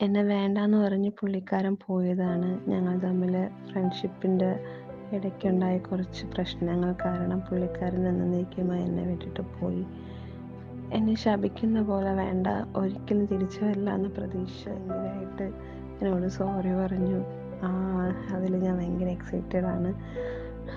എന്നെ വേണ്ടാന്ന് പറഞ്ഞ് പുള്ളിക്കാരൻ പോയതാണ്. ഞങ്ങൾ തമ്മിൽ ഫ്രണ്ട്ഷിപ്പിന്റെ ഇടയ്ക്കുണ്ടായ കുറച്ച് പ്രശ്നങ്ങൾ കാരണം പുള്ളിക്കാരൻ എന്നേക്കുമായി എന്നെ വിട്ടിട്ട് പോയി. എന്നെ ശപിക്കുന്ന പോലെ വേണ്ട ഒരിക്കലും തിരിച്ചു വരില്ല എന്ന പ്രതീക്ഷ ഭയങ്കരമായിട്ട് എന്നോട് സോറി പറഞ്ഞു. ആ അതിൽ ഞാൻ ഭയങ്കര എക്സൈറ്റഡ് ആണ്.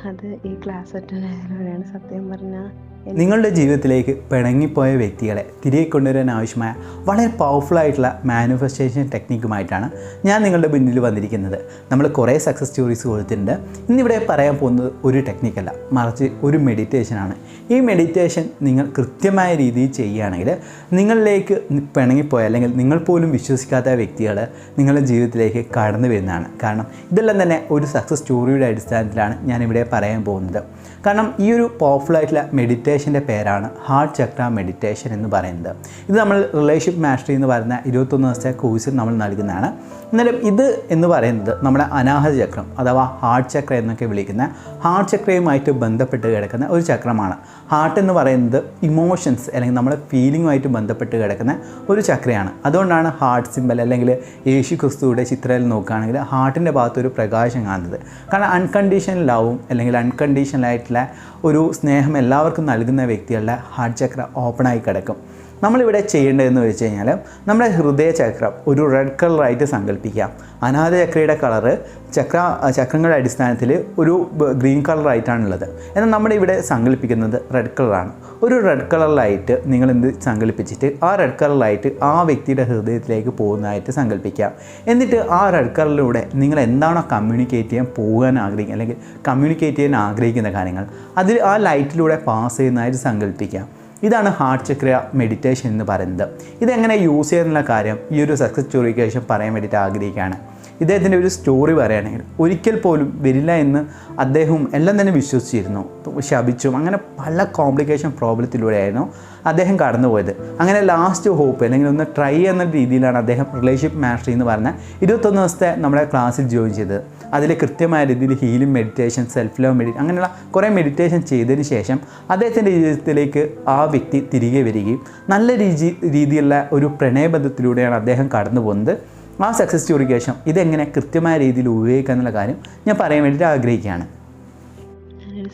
അത് ഈ ക്ലാസ് അറ്റൻഡ് ആയതിലൂടെയാണ് സത്യം പറഞ്ഞാൽ നിങ്ങളുടെ ജീവിതത്തിലേക്ക് പിണങ്ങിപ്പോയ വ്യക്തികളെ തിരികെ കൊണ്ടുവരാൻ ആവശ്യമായ വളരെ പവർഫുൾ ആയിട്ടുള്ള മാനിഫെസ്റ്റേഷൻ ടെക്നിക്കുമായിട്ടാണ് ഞാൻ നിങ്ങളുടെ മുന്നിൽ വന്നിരിക്കുന്നത്. നമ്മൾ കുറേ സക്സസ് സ്റ്റോറീസ് കൊടുത്തിട്ടുണ്ട്. ഇന്നിവിടെ പറയാൻ പോകുന്നത് ഒരു ടെക്നിക്കല്ല മറിച്ച് ഒരു മെഡിറ്റേഷനാണ് ഈ മെഡിറ്റേഷൻ നിങ്ങൾ കൃത്യമായ രീതിയിൽ ചെയ്യുകയാണെങ്കിൽ നിങ്ങളിലേക്ക് പിണങ്ങിപ്പോയ അല്ലെങ്കിൽ നിങ്ങൾ പോലും വിശ്വസിക്കാത്ത വ്യക്തികൾ നിങ്ങളുടെ ജീവിതത്തിലേക്ക് കടന്നു വരുന്നതാണ്. കാരണം ഇതെല്ലാം തന്നെ ഒരു സക്സസ് സ്റ്റോറിയുടെ അടിസ്ഥാനത്തിലാണ് ഞാനിവിടെ പറയാൻ പോകുന്നത്. കാരണം ഈ ഒരു പവർഫുൾ ആയിട്ടുള്ള മെഡിറ്റേഷന്റെ പേരാണ് ഹാർട്ട് ചക്ര മെഡിറ്റേഷൻ എന്ന് പറയുന്നത്. ഇത് നമ്മൾ റിലേഷൻഷിപ്പ് മാസ്റ്ററി എന്ന് പറയുന്ന ഇരുപത്തൊന്ന് ദിവസത്തെ കോഴ്സിൽ നമ്മൾ നൽകുന്നതാണ്. എന്നാലും ഇത് എന്ന് പറയുന്നത് നമ്മുടെ അനാഹത ചക്രം അഥവാ ഹാർട്ട് ചക്ര എന്നൊക്കെ വിളിക്കുന്ന ഹാർട്ട് ചക്രയുമായിട്ട് ബന്ധപ്പെട്ട് കിടക്കുന്ന ഒരു ചക്രമാണ്. ഹാർട്ട് എന്ന് പറയുന്നത് ഇമോഷൻസ് അല്ലെങ്കിൽ നമ്മുടെ ഫീലിങ്ങുമായിട്ട് ബന്ധപ്പെട്ട് കിടക്കുന്ന ഒരു ചക്രയാണ്. അതുകൊണ്ടാണ് ഹാർട്ട് സിമ്പൽ അല്ലെങ്കിൽ യേശു ക്രിസ്തുവിടെ ചിത്രയിൽ നോക്കുകയാണെങ്കിൽ ഹാർട്ടിന്റെ ഭാഗത്തൊരു പ്രകാശം കാണുന്നത്. കാരണം അൺകണ്ടീഷണൽ ലവും അല്ലെങ്കിൽ അൺകണ്ടീഷണൽ ആയിട്ടുള്ള ഒരു സ്നേഹം എല്ലാവർക്കും നൽകുന്ന വ്യക്തികളുടെ ഹാർട്ട് ചക്ര ഓപ്പണായി കിടക്കും. നമ്മളിവിടെ ചെയ്യേണ്ടതെന്ന് വെച്ച് കഴിഞ്ഞാൽ നമ്മുടെ ഹൃദയചക്രം ഒരു റെഡ് കളറായിട്ട് സങ്കല്പിക്കാം. അനാഥ ചക്രയുടെ കളറ് ചക്ര ചക്രങ്ങളുടെ അടിസ്ഥാനത്തിൽ ഒരു ഗ്രീൻ കളറായിട്ടാണുള്ളത് എന്നാൽ നമ്മുടെ ഇവിടെ സങ്കല്പിക്കുന്നത് റെഡ് കളറാണ് ഒരു റെഡ് കളറിലായിട്ട് നിങ്ങൾ എന്ത് സങ്കല്പിച്ചിട്ട് ആ റെഡ് കളറിലായിട്ട് ആ വ്യക്തിയുടെ ഹൃദയത്തിലേക്ക് പോകുന്നതായിട്ട് സങ്കല്പിക്കാം. എന്നിട്ട് ആ റെഡ് കളറിലൂടെ നിങ്ങൾ എന്താണോ കമ്മ്യൂണിക്കേറ്റ് ചെയ്യാൻ പോകാൻ ആഗ്രഹിക്കുക അല്ലെങ്കിൽ കമ്മ്യൂണിക്കേറ്റ് ചെയ്യാൻ ആഗ്രഹിക്കുന്ന കാര്യങ്ങൾ അതിൽ ആ ലൈറ്റിലൂടെ പാസ് ചെയ്യുന്നതായിട്ട് സങ്കല്പിക്കാം. ഇതാണ് ഹാർട്ട് ചക്ര മെഡിറ്റേഷൻ എന്ന് പറയുന്നത്. ഇതെങ്ങനെ യൂസ് ചെയ്യുന്നുള്ള കാര്യം ഈ ഒരു സക്സസ് സ്റ്റോറിക്ക് ശേഷം പറയാൻ വേണ്ടിയിട്ട് ആഗ്രഹിക്കുകയാണ്. ഇദ്ദേഹത്തിന്റെ ഒരു സ്റ്റോറി പറയുകയാണെങ്കിൽ ഒരിക്കൽ പോലും വരില്ല എന്ന് അദ്ദേഹവും എല്ലാം തന്നെ വിശ്വസിച്ചിരുന്നു. ശപിച്ചും അങ്ങനെ പല കോംപ്ലിക്കേഷൻ പ്രോബ്ലത്തിലൂടെയായിരുന്നു അദ്ദേഹം കടന്നുപോയത്. അങ്ങനെ ലാസ്റ്റ് ഹോപ്പ് അല്ലെങ്കിൽ ഒന്ന് ട്രൈ എന്ന രീതിയിലാണ് അദ്ദേഹം റിലേഷൻഷിപ്പ് മാസ്റ്ററി എന്ന് പറഞ്ഞ ഇരുപത്തൊന്ന് ദിവസത്തെ നമ്മുടെ ക്ലാസ്സിൽ ജോയിൻ ചെയ്തത്. അതിൽ കൃത്യമായ രീതിയിൽ ഹീലിംഗ് മെഡിറ്റേഷൻ സെൽഫ് ലവ് മെഡി അങ്ങനെയുള്ള കുറേ മെഡിറ്റേഷൻ ചെയ്തതിന് ശേഷം അദ്ദേഹത്തിന്റെ ജീവിതത്തിലേക്ക് ആ വ്യക്തി തിരികെ വരികയും നല്ല രീതി രീതിയിലുള്ള ഒരു പ്രണയബന്ധത്തിലൂടെയാണ് അദ്ദേഹം കടന്നു പോകുന്നത്. ആ സക്സസ് സ്റ്റോറിക്ക് ശേഷം ഇതെങ്ങനെ കൃത്യമായ രീതിയിൽ ഉപയോഗിക്കുക എന്നുള്ള കാര്യം ഞാൻ പറയാൻ വേണ്ടിയിട്ട് ആഗ്രഹിക്കുകയാണ്.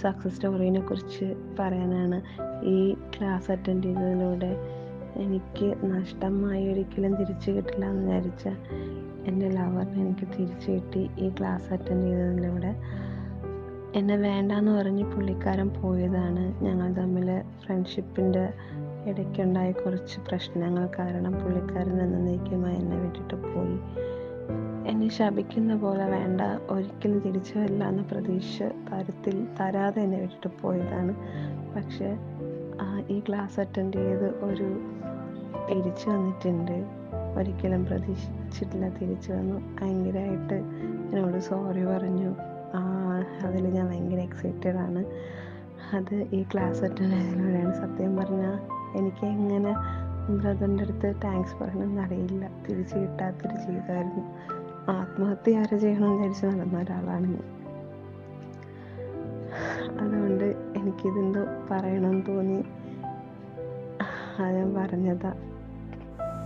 സക്സസ് സ്റ്റോറിനെ കുറിച്ച് പറയാനാണ് ഈ ക്ലാസ് അറ്റൻഡ് ചെയ്തതിലൂടെ എനിക്ക് നഷ്ടമായി ഒരിക്കലും തിരിച്ചു കിട്ടില്ല എന്ന് വിചാരിച്ച എന്റെ ലവറിനെ എനിക്ക് തിരിച്ചു കിട്ടി ഈ ക്ലാസ് അറ്റൻഡ് ചെയ്തതിലൂടെ. എന്നെ വേണ്ടാന്ന് പറഞ്ഞ് പുള്ളിക്കാരൻ പോയതാണ്. ഞങ്ങൾ തമ്മിൽ ഫ്രണ്ട്ഷിപ്പിന്റെ ഇടയ്ക്കുണ്ടായ കുറച്ച് പ്രശ്നങ്ങൾ കാരണം പുള്ളിക്കാരൻ എന്നേക്കുമായി എന്നെ വിട്ടിട്ട് പോയി. എന്നെ ശപിക്കുന്ന പോലെ വേണ്ട ഒരിക്കലും തിരിച്ചു വരില്ല എന്ന പ്രതീക്ഷ തരത്തിൽ തരാതെ എന്നെ വിട്ടിട്ട് പോയതാണ്. പക്ഷേ ഈ ക്ലാസ് അറ്റൻഡ് ചെയ്ത് ഒരു തിരിച്ചു വന്നിട്ടുണ്ട്. ഒരിക്കലും പ്രതീക്ഷിച്ചിട്ടില്ല തിരിച്ചു വന്നു. ഭയങ്കരമായിട്ട് എന്നോട് സോറി പറഞ്ഞു. അതിൽ ഞാൻ ഭയങ്കര എക്സൈറ്റഡ് ആണ്. അത് ഈ ക്ലാസ് അറ്റൻഡ് ചെയ്തതിലൂടെയാണ് സത്യം പറഞ്ഞാൽ എനിക്ക് എങ്ങനെ ബ്രദറിന്റെ അടുത്ത് താങ്ക്സ് പറയണമെന്ന് അറിയില്ല. തിരിച്ചു കിട്ടാത്തൊരു ജീവിതമായിരുന്നു. ആത്മഹത്യ ആരെ ചെയ്യണമെന്ന് വിചാരിച്ച് നടന്ന ഒരാളാണ് ഞാൻ. അതുകൊണ്ട് എനിക്കിതെന്തോ പറയണമെന്ന് തോന്നി. ഞാൻ പറഞ്ഞതാ.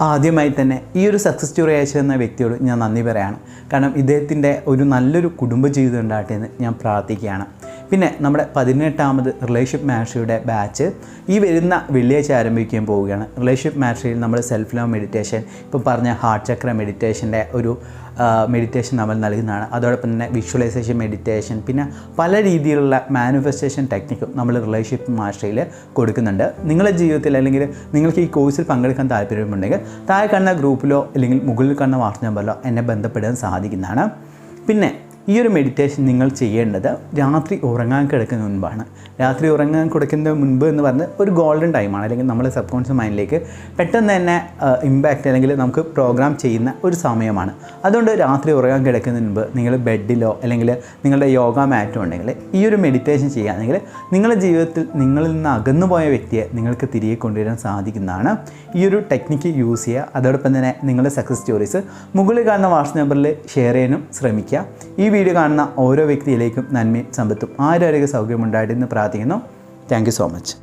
ആദ്യമായി തന്നെ ഈ ഒരു സക്സസ് സ്റ്റോറി അയച്ചു തന്ന വ്യക്തിയോട് ഞാൻ നന്ദി പറയാണ്. കാരണം ഇദ്ദേഹത്തിന്റെ ഒരു നല്ലൊരു കുടുംബജീവിതം ഉണ്ടാകട്ടെ എന്ന് ഞാൻ പ്രാർത്ഥിക്കുകയാണ്. പിന്നെ നമ്മുടെ പതിനെട്ടാമത് റിലേഷൻഷിപ്പ് മാസ്റ്ററിയുടെ ബാച്ച് ഈ വരുന്ന വെള്ളിയാഴ്ച ആരംഭിക്കാൻ പോവുകയാണ്. റിലേഷൻഷിപ്പ് മാസ്റ്ററിയിൽ നമ്മൾ സെൽഫ് ലവ് മെഡിറ്റേഷൻ ഇപ്പം പറഞ്ഞ ഹാർട്ട് ചക്ര മെഡിറ്റേഷന്റെ ഒരു മെഡിറ്റേഷൻ നമ്മൾ നൽകുന്നതാണ്. അതോടൊപ്പം തന്നെ വിഷ്വലൈസേഷൻ മെഡിറ്റേഷൻ പിന്നെ പല രീതിയിലുള്ള മാനിഫെസ്റ്റേഷൻ ടെക്നിക്കും നമ്മൾ റിലേഷൻഷിപ്പ് മാസ്റ്ററിയിൽ കൊടുക്കുന്നുണ്ട്. നിങ്ങളുടെ ജീവിതത്തിൽ അല്ലെങ്കിൽ നിങ്ങൾക്ക് ഈ കോഴ്സിൽ പങ്കെടുക്കാൻ താല്പര്യമുണ്ടെങ്കിൽ താഴെ കാണുന്ന ഗ്രൂപ്പിലോ അല്ലെങ്കിൽ മുകളിൽ കാണുന്ന വാർത്ത നമ്പറിലോ എന്നെ ബന്ധപ്പെടാൻ സാധിക്കുന്നതാണ്. പിന്നെ ഈ ഒരു മെഡിറ്റേഷൻ നിങ്ങൾ ചെയ്യേണ്ടത് രാത്രി ഉറങ്ങാൻ കിടക്കുന്ന മുൻപാണ്. രാത്രി ഉറങ്ങാൻ കിടക്കുന്ന മുൻപ് എന്ന് പറഞ്ഞാൽ ഒരു ഗോൾഡൻ ടൈമാണ് അല്ലെങ്കിൽ നമ്മുടെ സബ് കോൺഷ്യസ് മൈൻഡിലേക്ക് പെട്ടെന്ന് തന്നെ ഇമ്പാക്റ്റ് അല്ലെങ്കിൽ നമുക്ക് പ്രോഗ്രാം ചെയ്യുന്ന ഒരു സമയമാണ്. അതുകൊണ്ട് രാത്രി ഉറങ്ങാൻ കിടക്കുന്ന മുൻപ് നിങ്ങൾ ബെഡിലോ അല്ലെങ്കിൽ നിങ്ങളുടെ യോഗ മാറ്റോ ഉണ്ടെങ്കിൽ ഈ ഒരു മെഡിറ്റേഷൻ ചെയ്യുകയാണെങ്കിൽ നിങ്ങളുടെ ജീവിതത്തിൽ നിങ്ങളിൽ നിന്ന് അകന്നുപോയ വ്യക്തിയെ നിങ്ങൾക്ക് തിരികെ കൊണ്ടുവരാൻ സാധിക്കുന്നതാണ്. ഈ ഒരു ടെക്നിക്ക് യൂസ് ചെയ്യുക. അതോടൊപ്പം തന്നെ നിങ്ങളുടെ സക്സസ് സ്റ്റോറീസ് മുകളിൽ കാണുന്ന വാട്സ് നമ്പറിൽ ഷെയർ ചെയ്യാനും ശ്രമിക്കുക. ഈ വീഡിയോ കാണുന്ന ഓരോ വ്യക്തിയിലേക്കും നന്മയും സമ്പത്തും ആരോഗ്യ സൗകര്യം ഉണ്ടായിട്ടെന്ന് പ്രാർത്ഥിക്കുന്നു. Thank so much